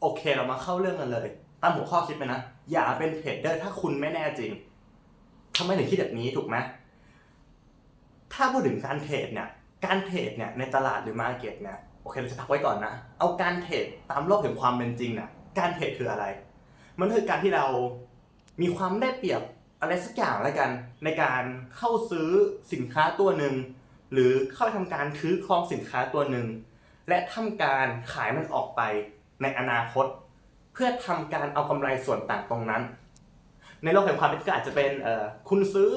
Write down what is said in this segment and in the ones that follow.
โอเคเรามาเข้าเรื่องกันเลย ตามหัวข้อคิดไปนะ อย่าเป็นเทรดเดอร์ถ้าคุณไม่แน่จริงทำไมถึงคิดแบบนี้ถูกไหมถ้าพูดถึงการเทรดเนี่ย การเทรดเนี่ยในตลาดหรือมาร์เก็ตเนี่ยโอเคเราจะพักไว้ก่อนนะ เอาการเทรดตามโลกแห่งความเป็นจริงน่ะการเทรดคืออะไร มันคือการที่เรามีความได้เปรียบอะไรสักอย่างแล้วกัน ในการเข้าซื้อสินค้าตัวหนึ่งหรือเข้าไปทำการถือครองสินค้าตัวหนึ่งและทำการขายมันออกไป ในอนาคต เพื่อทำการเอากำไรส่วนต่างตรงนั้น ในโลกแห่งความเป็นจริงก็อาจจะเป็นคุณซื้อ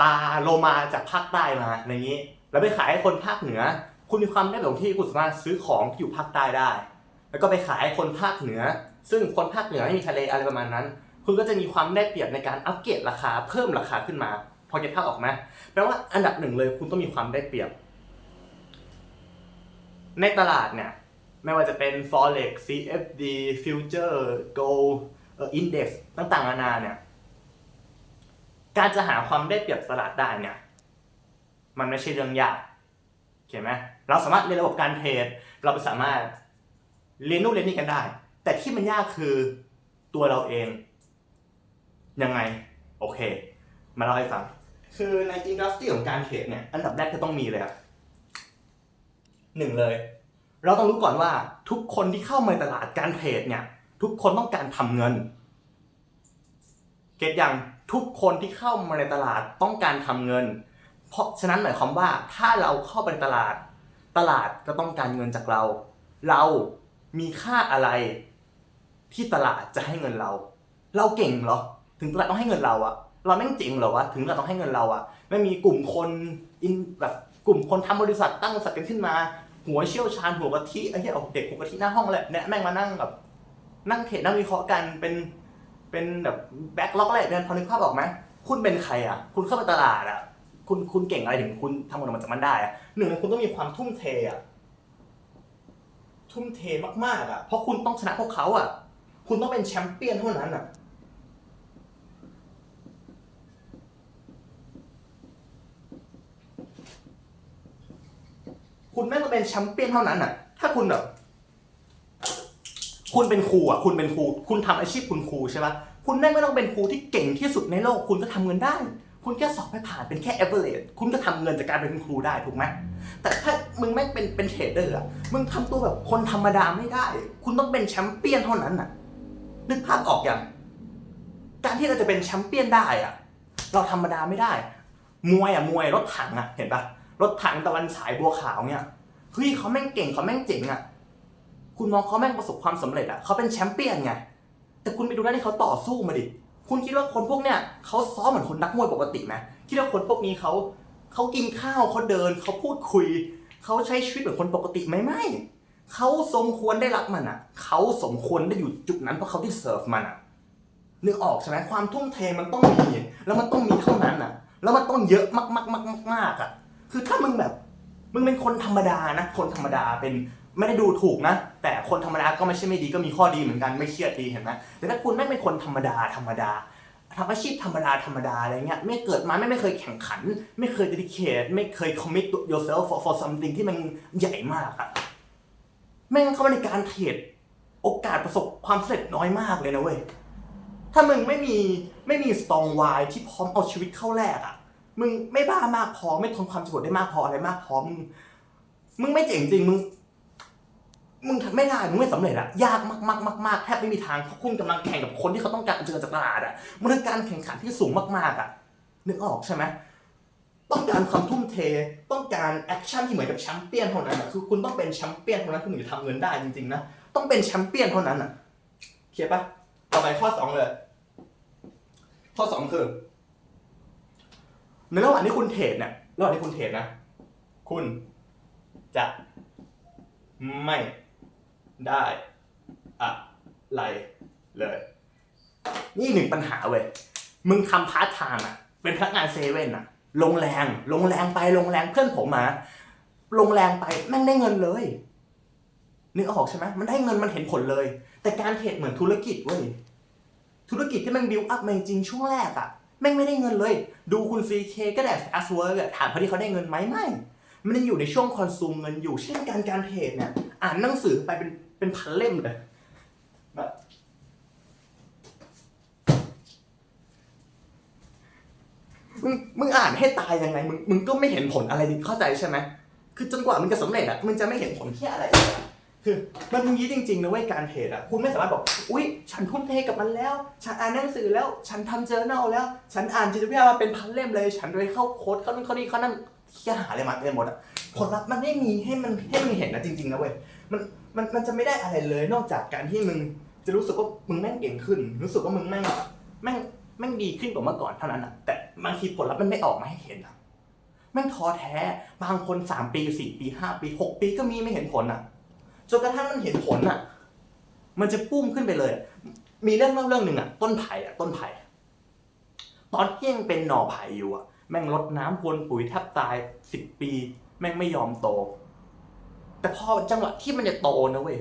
ปลาโลมาจากภาคใต้มาอะไรอย่างนี้ แล้วไปขายให้คนภาคเหนือ คุณมีความได้ตรงที่คุณสามารถซื้อของที่อยู่ภาคใต้ได้ แล้วก็ไปขายให้คนภาคเหนือ ซึ่งคนภาคเหนือไม่มีทะเลอะไรประมาณนั้น คุณก็จะมีความได้เปรียบในการอัปเกรดราคาเพิ่มราคาขึ้นมา พอเก็ตภาพออกไหมแปลว่าอันดับหนึ่งเลยคุณต้องมีความได้เปรียบ ในตลาดเนี่ย ไม่ว่าจะเป็น forex CFD future gold เอ่อ index ต่างๆนานาเนี่ย การจะหาความได้เปรียบตลาดได้เนี่ย มันไม่ใช่เรื่องยากเห็นไหมเราสามารถเรียนระบบการเทรด เราไปสามารถเรียนนู่นเรียนนี่กันได้ แต่ที่มันยากคือตัวเราเอง ยังไง โอเค มาเล่าให้ฟัง คือในอินดัสทรีของการเทรดเนี่ย อันดับแรกก็ต้องมีเลยอะหนึ่งเลย เราต้องรู้ก่อนว่าทุกคนที่เข้ามาในตลาดการเทรดเนี่ย ทุกคนต้องการทำเงิน เก็ตยังทุกคนที่เข้ามาในตลาดต้องการทำเงิน เพราะฉะนั้นหมายความว่าถ้าเราเข้าไปในตลาด ตลาดก็ต้องการเงินจากเรา เรามีค่าอะไร ที่ตลาดจะให้เงินเรา เราเก่งเหรอ ถึงตลาดต้องให้เงินเราอะเราแม่งเจ๋งเหรอวะถึงตลาดต้องให้เงินเราอะไม่มีกลุ่มคนอินแบบกลุ่มคนทำบริษัทตั้งบริษัทกันขึ้นมา หัวเชี่ยวชาญหัวกะทิไอ้เหี้ยเอาเด็กหัวกะทิหน้าห้องเลยเนี่ยแม่งมานั่งแบบนั่งเทรดนั่งวิเคราะห์กันเป็นเป็นแบบแบ็คล็อกอะไรเนี่ยพอนึกภาพออกไหมคุณเป็นใครอะ คุณเข้าไปตลาดอะ คุณคุณเก่งอะไรถึงคุณทำเงินออกมาจากมันได้อะหนึ่งคุณต้องมีความทุ่มเทอะทุ่มเทมากๆอะเพราะคุณต้องชนะพวกเขาอะ คุณต้องเป็นแชมเปี้ยนเท่านั้นอะ คุณแม่งต้องเป็นแชมเปี้ยนเท่านั้นอะ ถ้าคุณแบบ คุณเป็นครูอะ คุณเป็นครู คุณทำอาชีพคุณครูใช่ปะคุณแม่งไม่ต้องเป็นครูที่เก่งที่สุดในโลก คุณก็ทำเงินได้ คุณแค่สอบให้ผ่านเป็นแค่ average คุณก็ทำเงินจากการเป็นครูได้ถูกไหมแต่ถ้ามึงแม่งเป็นเป็นเทรดเดอร์อะ มึงทำตัวแบบคนธรรมดาไม่ได้ คุณต้องเป็นแชมเปี้ยนเท่านั้นอะ นึกภาพออกอย่างการที่เราจะเป็นแชมเปี้ยนได้อะ เราธรรมดาไม่ได้ มวยอะมวยรถถังอะ เห็นปะ รถถังตะวันฉายบัวขาวเนี่ยเฮ้ยเขาแม่งเก่งเขาแม่งเจ๋งอะคุณมองเขาแม่งประสบความสำเร็จอะเขาเป็นแชมเปี้ยนไงแต่คุณไปดูหน้าที่เขาต่อสู้มาดิคุณคิดว่าคนพวกเนี้ยเขาซ้อมเหมือนคนนักมวยปกติไหมคิดว่าคนพวกนี้เขาเขากินข้าวเขาเดินเขาพูดคุยเขาใช้ชีวิตเหมือนคนปกติไหมไม่เขาสมควรได้รับมันอะเขาสมควรได้อยู่จุดนั้นเพราะเขาที่เซิร์ฟมันอะนึกออกใช่ไหมความทุ่มเทมันต้องมี แล้วมันต้องมีเท่านั้นอะ แล้วมันต้องเยอะมากมากมากมากๆอะ คือถ้ามึงแบบ มึงเป็นคนธรรมดานะ คนธรรมดาเป็นไม่ได้ดูถูกนะ แต่คนธรรมดาก็ไม่ใช่ไม่ดีก็มีข้อดีเหมือนกันไม่เครียดดีเห็นไหมแต่ถ้าคุณไม่เป็นคนธรรมดาธรรมดาทำอาชีพธรรมดาธรรมดาอะไรเงี้ยไม่เกิดมาไม่ไม่เคยแข่งขัน ไม่เคย dedicate ไม่เคย commit yourself for for something ที่มันใหญ่มากอะแม่งเข้ามาในการเทรดโอกาสประสบความสำเร็จน้อยมากเลยนะเว้ยถ้ามึงไม่มีไม่มีสตองวายที่พร้อมเอาชีวิตเข้าแลกอะ มึงไม่บ้ามากพอไม่ทนความสะดวกได้มากพออะไรมากพอมึงมึงไม่เจ๋งจริงมึงมึงทำไม่ได้มึงไม่สำเร็จอะยากมากมากมากมากแทบไม่มีทางเพราะคุณกำลังแข่งกับคนที่เขาต้องการเจอจากตลาดอะมันเป็นการแข่งขันที่สูงมากๆอะนึกออกใช่ไหมต้องการความทุ่มเทต้องการแอคชั่นที่เหมือนกับแชมเปี้ยนเท่านั้นอะคือคุณต้องเป็นแชมเปี้ยนเท่านั้นคุณถึงจะทำเงินได้จริงๆนะต้องเป็นแชมเปี้ยนเท่านั้นอะเคลียร์ปะต่อไปข้อสองเลย ข้อสองคือ ในระหว่างที่คุณเทรดเนี่ยระหว่างที่คุณเทรดนะ คุณจะไม่ได้อะไรเลย นี่หนึ่งปัญหาเว้ย มึงทำพาร์ทไทม์อะ เป็นพนักงานเซเว่นอะ ลงแรง ลงแรงไป ลงแรงเพื่อนผมมา ลงแรงไปแม่งได้เงินเลยนึกออกใช่ไหมมันได้เงินมันเห็นผลเลย แต่การเทรดเหมือนธุรกิจเว้ย ธุรกิจที่มันบิวอัพมาจริงช่วงแรกอะ แม่งไม่ได้เงินเลย ดูคุณ CK ก็ได้ fast work อะถามเขาที่เขาได้เงินไหมไม่ มันยังอยู่ในช่วงคอนซูมเงินอยู่ เช่นการการเทรดเนี่ย อ่านหนังสือไปเป็นเป็นพันเล่มเลยแบบมึงมึงอ่านให้ตายยังไงมึงมึงก็ไม่เห็นผลอะไรดิเข้าใจใช่ไหมคือจนกว่ามึงจะสำเร็จอะมึงจะไม่เห็นผลที่อะไรเลย คือมันมึงยี่จริงๆนะเว้ยการเทรดอะคุณไม่สามารถบอก อุ๊ย ฉันทุ่มเทกับมันแล้ว ฉันอ่านหนังสือแล้ว ฉันทำเจอแนลแล้ว ฉันอ่านจิตวิทยามาเป็นพันเล่มเลย ฉันไปเข้าโค้ดเข้านั่นเขานี่เขานั่นเที่ยหาอะไรมาเต็มหมดอะผลลัพธ์มันไม่มีให้มันให้มึงเห็นนะจริงๆนะเว้ยมันมันมันจะไม่ได้อะไรเลยนอกจากการที่มึงจะรู้สึกว่ามึงแม่งเก่งขึ้น รู้สึกว่ามึงแม่งแม่งแม่งดีขึ้นกว่าเมื่อก่อนเท่านั้นอะแต่บางทีผลลัพธ์มันไม่ออกมาให้เห็นอะแม่งท้อแท้บางคนสามปีสี่ปีห้าปีหกปีก็มีไม่เห็นผลอะ จนกระทั่งมันเห็นผลอะ มันจะปุ้มขึ้นไปเลย มีเรื่องเล่าเรื่องหนึ่งอะ ต้นไผ่อะ ต้นไผ่ ตอนที่ยังเป็นหน่อไผ่อยู่อะแม่งรดน้ำพรวนปุ๋ยแทบตายสิบปี แม่งไม่ยอมโต แต่พอจังหวะที่มันจะโตนะเว้ย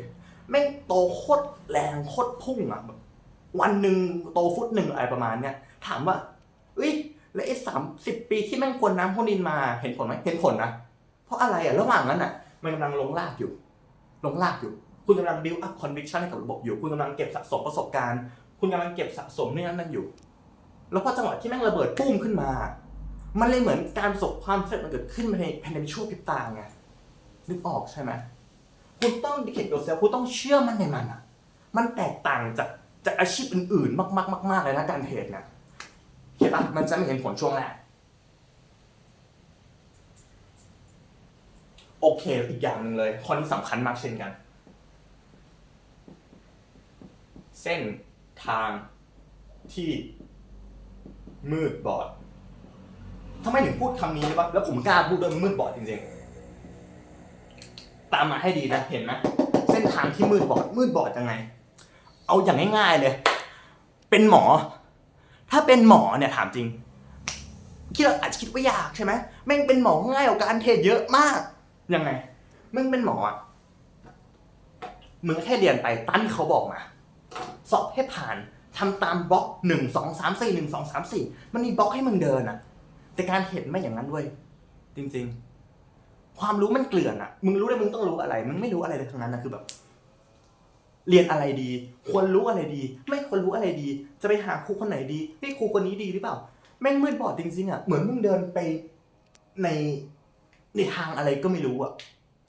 แม่งโตโคตรแรงโคตรพุ่งอะ วันหนึ่งโตฟุตหนึ่งอะไรประมาณเนี้ย ถามว่าเอ้ยแล้วไอ้สามสิบปีที่แม่งควรน้ำพรวนดินมา เห็นผลไหมเห็นผลนะ เพราะอะไรอะ ระหว่างนั้นอะ มันกำลังลงรากอยู่ ลงรากอยู่ คุณกำลัง build up conviction ให้กับระบบอยู่ คุณกำลังเก็บสะสมประสบการณ์ คุณกำลังเก็บสะสมเรื่อนั้นอยู่ แล้วพอจังหวะที่แม่งระเบิดปุ้มขึ้นมา มันเลยเหมือนการประสบความสำเร็จมันเกิดขึ้นภายในภายในชั่วพริบตาไง นึกออกใช่ไหมคุณต้องดิเคทตัวเซลคุณต้องเชื่อมันในมันอะ มันแตกต่างจากจากอาชีพอื่นๆ มากๆมากๆเลยนะการเทรดเนี่ยเห็นปะมันจะไม่เห็นผลช่วงแรก โอเคอีกอย่างหนึ่งเลยข้อนี้สำคัญมากเช่นกัน เส้นทางที่มืดบอดทำไมถึงพูดคำนี้วะแล้วผมกล้าพูดด้วยมืดบอดจริงๆ ตามมาให้ดีนะ เห็นไหมเส้นทางที่มืดบอด มืดบอดยังไง เอาอย่างง่ายๆเลย เป็นหมอ ถ้าเป็นหมอเนี่ยถามจริงคิดว่าอาจจะคิดว่ายากใช่ไหมแม่งเป็นหมอง่ายกว่าการเทรดเยอะมาก ยังไง มึงเป็นหมออะมึงแค่เรียนไปตั้นที่เขาบอกมา สอบให้ผ่านทำตามบล็อกหนึ่งสองสามสี่หนึ่งสองสามสี่มันมีบล็อกให้มึงเดินอะแต่การเห็นไม่อย่างนั้นเว้ยจริง ๆ ความรู้มันเกลื่อนอะมึงรู้ได้มึงต้องรู้อะไร มึงไม่รู้อะไรเลยทั้งนั้นนะคือแบบ เรียนอะไรดี ควรรู้อะไรดี ไม่ควรรู้อะไรดี จะไปหาครูคนไหนดีเฮ้ยครูคนนี้ดีหรือเปล่า แม่งมืดบอดจริงๆอะเหมือนมึงเดินไปใน ในทางอะไรก็ไม่รู้อะ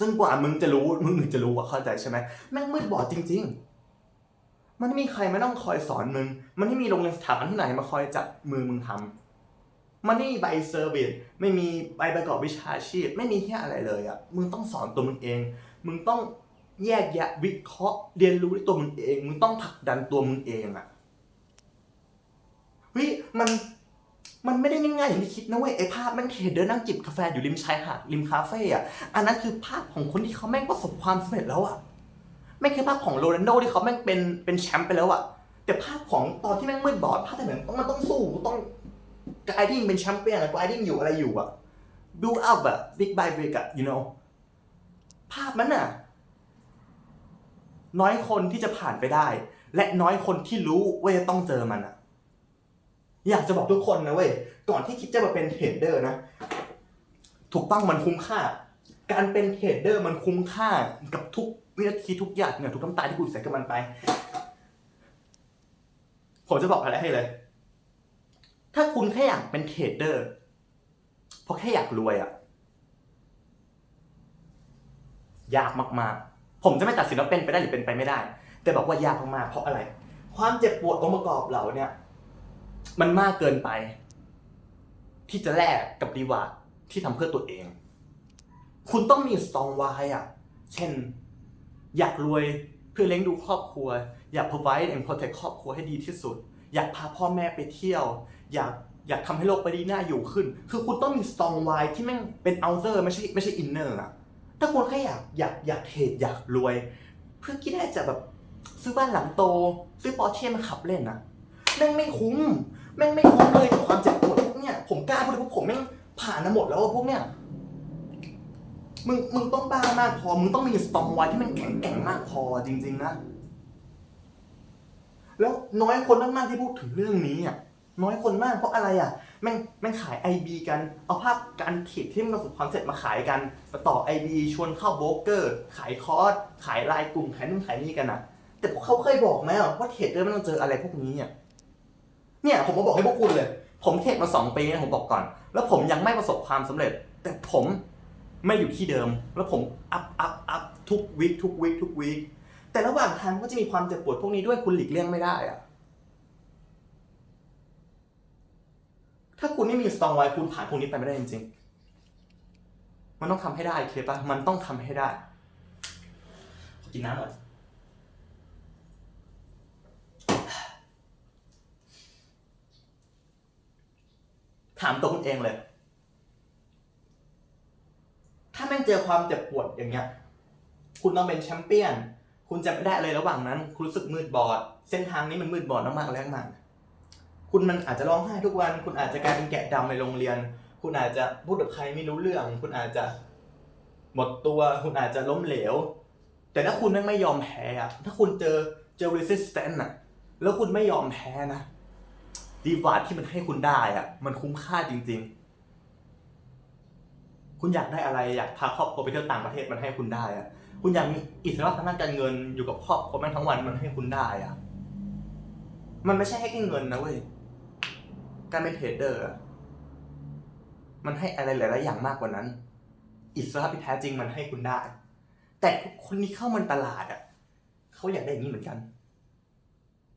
จนกว่ามึงจะรู้มึงถึงจะรู้อะเข้าใจใช่ไหมแม่งมืดบอดจริง ๆ มันไม่มีใครมาต้องคอยสอนมึง มันไม่มีโรงเรียนสถาบันที่ไหนมาคอยจับมือมึงทำมันไม่มีใบเซอร์วิสไม่มีใบประกอบวิชาชีพ ไม่มีแค่อะไรเลยอะมึงต้องสอนตัวมึงเอง มึงต้องแยกแยะวิเคราะห์ เรียนรู้ด้วยตัวมึงเอง มึงต้องผลักดันตัวมึงเองอะเฮ้ยมัน มันไม่ได้ง่ายๆอย่างที่คิดนะเว้ยไอ้ภาพแม่งเทรดเดินนั่งจิบกาแฟอยู่ริมชายหาดริมคาเฟ่อะอันนั้นคือภาพของคนที่เขาแม่งประสบความสำเร็จแล้วอะไม่งคือภาพของโรนัลโดที่เขาแม่งเป็นเป็นแชมป์ไปแล้วอะแต่ภาพของตอนที่แม่งมืดบอดภาพแต่เหมือนต้องมันต้องสู้ต้องกายดิ้งเป็นแชมเปี้ยนอะกายดิ้งอยู่อะไรอยู่อะ build up อะ big by big อะ you know ภาพนั้นอะน้อยคนที่จะผ่านไปได้ และน้อยคนที่รู้ว่าจะต้องเจอมันอะ อยากจะบอกทุกคนนะเว้ย ก่อนที่คิดจะมาเป็นเทรดเดอร์นะ ถูกต้องมันคุ้มค่า การเป็นเทรดเดอร์มันคุ้มค่ากับทุกวินาทีทุกอย่างเนี่ยทุกน้ำตาที่คุณเสียกับมันไป ผมจะบอกอะไรให้เลย ถ้าคุณแค่อยากเป็นเทรดเดอร์ เพราะแค่อยากรวยอะยากมากๆ ผมจะไม่ตัดสินว่าเป็นไปได้หรือเป็นไปไม่ได้ แต่บอกว่ายากมากๆ เพราะอะไร ความเจ็บปวดองค์ประกอบเหล่าเนี่ย มันมากเกินไป ที่จะแลกกับรีวาร์ดที่ทำเพื่อตัวเอง คุณต้องมีสตองไวอะ เช่น อยากรวยเพื่อเลี้ยงดูครอบครัว อยาก provide and protect ครอบครัวให้ดีที่สุด อยากพาพ่อแม่ไปเที่ยว อยากอยากทำให้โลกไปดีหน่าอยู่ขึ้น คือคุณต้องมีสตองไวที่แม่งเป็น outer ไม่ใช่ไม่ใช่ inner อร์อะถ้าคุณแค่อยากอยากอยากเทรดอยากรวย เพื่อคิดได้จะแบบซื้อบ้านหลังโต ซื้อปอร์เช่มาขับเล่นนะแม่งไม่คุ้ม แม่งไม่คุ้มเลยกับความเจ็บปวดพวกเนี้ยผมกล้าพูดเลยพวกผมแม่งผ่านมาหมดแล้วอะพวกเนี้ยมึงมึงต้องบ้ามากพอ มึงต้องมีสตองไว้ที่มันแข็งแกร่งมากพอจริง ๆ นะ แล้วน้อยคนมากๆที่พูดถึงเรื่องนี้อะน้อยคนมากเพราะอะไรอะแม่งแม่งขาย IB กัน เอาภาพการเทรดที่มันประสบความสำเร็จมาขายกันมาต่อ IB ชวนเข้าโบรกเกอร์ ขายคอร์สขายรายกลุ่มขายนู่นขายนี่กันอะ แต่พวกเขาเคยบอกไหมอะว่าเทรดเดอร์ไม่ต้องเจออะไรพวกนี้อะ เนี่ยผมมาบอกให้พวกคุณเลย ผมเทรดมาสองปีนะผมบอกก่อน แล้วผมยังไม่ประสบความสำเร็จ แต่ผมไม่อยู่ที่เดิม แล้วผมอัพอัพอัพทุกวีคทุกวีคทุกวีคแต่ระหว่างทางก็จะมีความเจ็บปวดพวกนี้ด้วยคุณหลีกเลี่ยงไม่ได้อะถ้าคุณไม่มีสตองไว้คุณผ่านพวกนี้ไปไม่ได้จริงๆ มันต้องทำให้ได้เคปะมันต้องทำให้ได้ ขอกินน้ำก่อน ถามตัวคุณเองเลย ถ้าแม่งเจอความเจ็บปวดอย่างเงี้ย คุณต้องเป็นแชมเปี้ยน คุณจะไม่ได้อะไรระหว่างนั้น คุณรู้สึกมืดบอด เส้นทางนี้มันมืดบอดมากๆแรงมากคุณมันอาจจะร้องไห้ทุกวัน คุณอาจจะกลายเป็นแกะดำในโรงเรียน คุณอาจจะพูดกับใครไม่รู้เรื่อง คุณอาจจะหมดตัว คุณอาจจะล้มเหลว แต่ถ้าคุณไม่ยอมแพ้อะถ้าคุณเจอเจอ resistance อะแล้วคุณไม่ยอมแพ้นะ ดีวาดที่มันให้คุณได้อะมันคุ้มค่าจริง ๆ คุณอยากได้อะไรอยากพาครอบครัวไปเที่ยวต่างประเทศมันให้คุณได้อะคุณอยากมีอิสระทางด้านการเงินอยู่กับครอบครัวแม่งทั้งวันมันให้คุณได้อะมันไม่ใช่แค่เงินนะเว้ยการเป็นเทรดเดอร์มันให้อะไรหลายๆอย่างมากกว่านั้น อิสระที่แท้จริงมันให้คุณได้ แต่คนที่เข้ามันตลาดอะเขาอยากได้อย่างนี้เหมือนกัน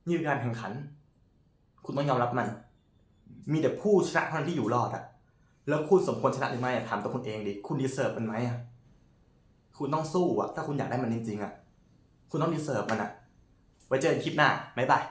นี่คือการแข่งขัน คุณต้องยอมรับมัน มีแต่ผู้ชนะเท่านั้นที่อยู่รอดอะแล้วคุณสมควรชนะหรือไม่อะถามตัวคุณเองดิ คุณดีเซิร์ฟมันไหมอะคุณต้องสู้อะถ้าคุณอยากได้มันจริงๆอะคุณต้องดีเซิร์ฟมันอะไว้เจอกันคลิปหน้าบ๊ายบาย